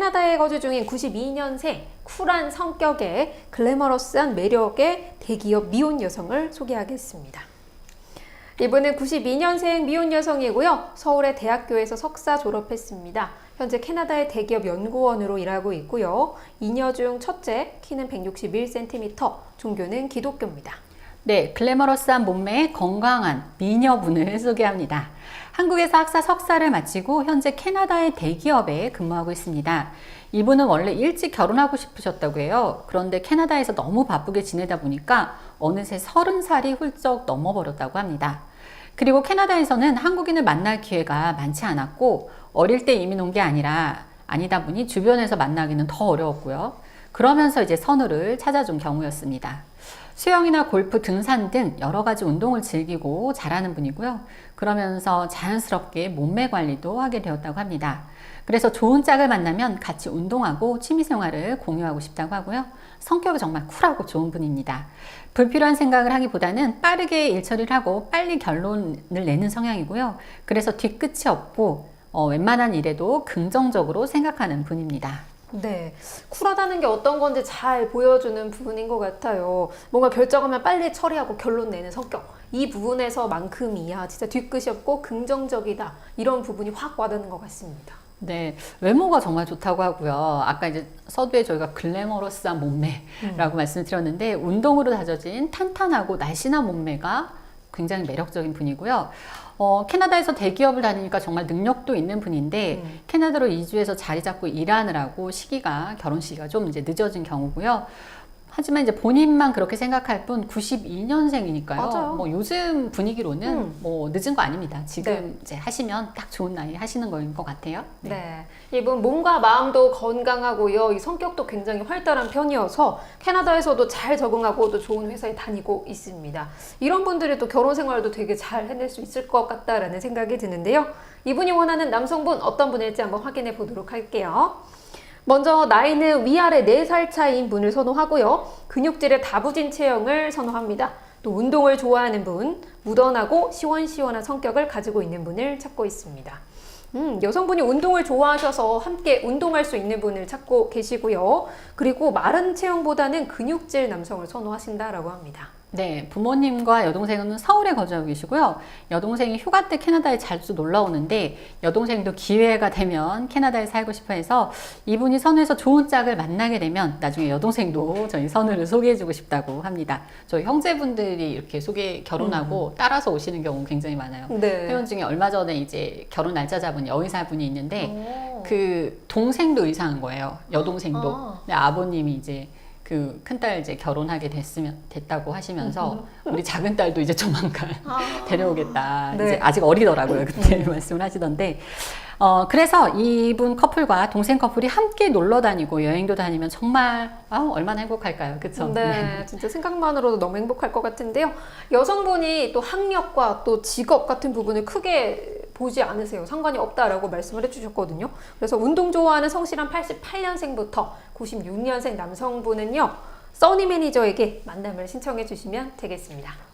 캐나다에 거주 중인 92년생 쿨한 성격에 글래머러스한 매력의 대기업 미혼 여성을 소개하겠습니다. 이분은 92년생 미혼 여성이고요. 서울의 대학교에서 석사 졸업했습니다. 현재 캐나다의 대기업 연구원으로 일하고 있고요. 이녀 중 첫째, 키는 161cm, 종교는 기독교입니다. 네, 글래머러스한 몸매의 건강한 미녀분을 소개합니다. 한국에서 학사 석사를 마치고 현재 캐나다의 대기업에 근무하고 있습니다. 이분은 원래 일찍 결혼하고 싶으셨다고 해요. 그런데 캐나다에서 너무 바쁘게 지내다 보니까 어느새 서른 살이 훌쩍 넘어버렸다고 합니다. 그리고 캐나다에서는 한국인을 만날 기회가 많지 않았고 어릴 때 이민 온 게 아니라 아니다 보니 주변에서 만나기는 더 어려웠고요. 그러면서 이제 선우를 찾아준 경우였습니다. 수영이나 골프, 등산 등 여러 가지 운동을 즐기고 잘하는 분이고요. 그러면서 자연스럽게 몸매 관리도 하게 되었다고 합니다. 그래서 좋은 짝을 만나면 같이 운동하고 취미 생활을 공유하고 싶다고 하고요. 성격이 정말 쿨하고 좋은 분입니다. 불필요한 생각을 하기보다는 빠르게 일 처리를 하고 빨리 결론을 내는 성향이고요. 그래서 뒤끝이 없고 어, 웬만한 일에도 긍정적으로 생각하는 분입니다. 네. 쿨하다는 게 어떤 건지 잘 보여주는 부분인 것 같아요. 뭔가 결정하면 빨리 처리하고 결론 내는 성격. 이 부분에서만큼이야 진짜 뒤끝이 없고 긍정적이다. 이런 부분이 확 와닿는 것 같습니다. 네, 외모가 정말 좋다고 하고요. 아까 이제 서두에 저희가 글래머러스한 몸매라고 말씀드렸는데 운동으로 다져진 탄탄하고 날씬한 몸매가 굉장히 매력적인 분이고요. 어, 캐나다에서 대기업을 다니니까 정말 능력도 있는 분인데 음. 캐나다로 이주해서 자리 잡고 일하느라고 시기가 결혼 시기가 좀 이제 늦어진 경우고요. 하지만 이제 본인만 그렇게 생각할 뿐 92년생이니까요. 맞아요. 뭐 요즘 분위기로는 음. 뭐 늦은 거 아닙니다. 지금 네. 이제 하시면 딱 좋은 나이 하시는 거인 것 같아요. 네. 이분 몸과 마음도 건강하고요. 이 성격도 굉장히 활달한 편이어서 캐나다에서도 잘 적응하고 또 좋은 회사에 다니고 있습니다. 이런 분들이 또 결혼 생활도 되게 잘 해낼 수 있을 것 같다라는 생각이 드는데요. 이분이 원하는 남성분 어떤 분일지 한번 확인해 보도록 할게요. 먼저 나이는 위아래 4살 차이인 분을 선호하고요. 근육질의 다부진 체형을 선호합니다. 또 운동을 좋아하는 분, 무던하고 시원시원한 성격을 가지고 있는 분을 찾고 있습니다. 음, 여성분이 운동을 좋아하셔서 함께 운동할 수 있는 분을 찾고 계시고요. 그리고 마른 체형보다는 근육질 남성을 선호하신다라고 합니다. 네, 부모님과 여동생은 서울에 거주하고 계시고요. 여동생이 휴가 때 캐나다에 자주 놀러 오는데 여동생도 기회가 되면 캐나다에 살고 싶어 해서 이분이 선우에서 좋은 짝을 만나게 되면 나중에 여동생도 저희 선우를 소개해 주고 싶다고 합니다. 저희 형제분들이 이렇게 소개 결혼하고 따라서 오시는 경우 굉장히 많아요. 네. 회원 중에 얼마 전에 이제 결혼 날짜 잡은 여의사분이 있는데 오. 그 동생도 의사한 거예요. 여동생도. 아. 아버님이 이제 그 큰딸 이제 결혼하게 됐으면 됐다고 하시면서 우리 작은 딸도 이제 조만간 아. 데려오겠다. 네. 이제 아직 어리더라고요. 그때 말씀을 하시던데. 어, 그래서 이분 커플과 동생 커플이 함께 놀러 다니고 여행도 다니면 정말 아, 얼마나 행복할까요? 그쵸? 네, 진짜 생각만으로도 너무 행복할 것 같은데요. 여성분이 또 학력과 또 직업 같은 부분을 크게 보지 않으세요. 상관이 없다라고 말씀을 해주셨거든요. 그래서 운동 좋아하는 성실한 88년생부터 96년생 남성분은요, 써니 매니저에게 만남을 신청해 주시면 되겠습니다.